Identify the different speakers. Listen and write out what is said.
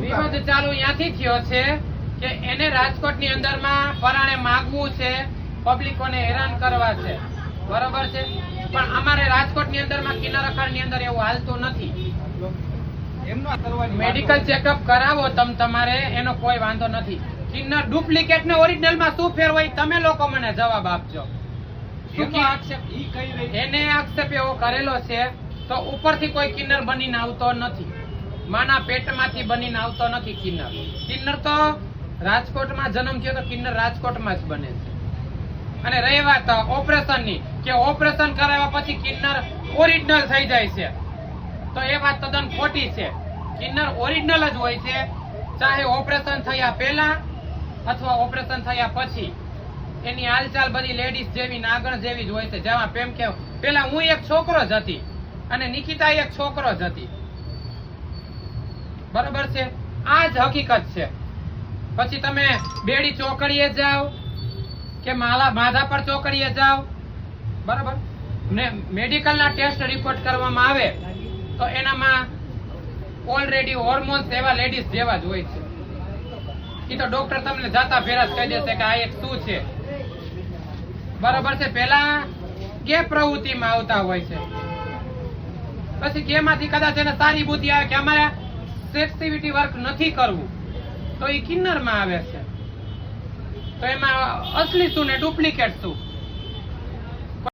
Speaker 1: વિવાદ ચાલુ ત્યાંથી થયો છે કે એને રાજકોટની અંદરમાં પરાણે માગવું છે પબ્લિકોને હેરાન કરવા છે. બરોબર છે? પણ અમારે રાજકોટની અંદરમાં કિન્નર અખાડની અંદર એવું હાલતું નથી. મેડિકલ ચેકઅપ કરાવો તમ તમારે એનો કોઈ વાંધો નથી. કિન્નર ડુપ્લિકેટ ને ઓરિજિનલમાં શું ફેર હોય તમે લોકો મને જવાબ આપજો. એને આક્ષેપ એવો કરેલો છે તો ઉપરથી કોઈ કિન્નર બનીને આવતો નથી. માના પેટમાંથી બનીને આવતો નથી કિન્નર. કિન્નર તો રાજકોટમાં જન્મ થયો તો કિન્નર રાજકોટમાં જ બને છે. અને રહી વાત ઓપરેશનની, કે ઓપરેશન કરાવ્યા પછી કિન્નર ઓરિજિનલ થઈ જાય છે. તો એ વાત તદ્દન ખોટી છે. કિન્નર ઓરિજિનલ જ હોય છે. ચાહે ઓપરેશન થયા પહેલા અથવા ઓપરેશન થયા પછી. એની હાલચાલ બધી લેડીઝ જેવી, નાગણ જેવી જ હોય છે. જેમાં પ્રેમ કે, પેલા હું એક છોકરો જ હતી અને નિકિતા એક છોકરો જ હતી. બરોબર છે? આ જ હકીકત છે. પછી તમે બેડી ચોકડીએ જાઓ કે માલા પર ચોકડીએ જાઓ. બરાબર? ને મેડિકલના ટેસ્ટ રિપોર્ટ કરવામાં આવે તો એનામાં ઓલરેડી હોર્મોન્સ એવા લેડીઝ જેવા જ હોય છે. એ તો ડોક્ટર તમને જાતા ફેરા કહી દેશે કે આ એક શું છે? બરાબર છે? પેલા કે પ્રવૃત્તિમાં આવતા હોય છે? પછી કેમાંથી કદાચ એને સારી બુદ્ધિ આવે કે અમારે સેક્ટિવિટી વર્ક નથી કરવું. તો એ કિન્નરમાં આવે છે. તો એમાં અસલી શું ને ડુપ્લિકેટ શું?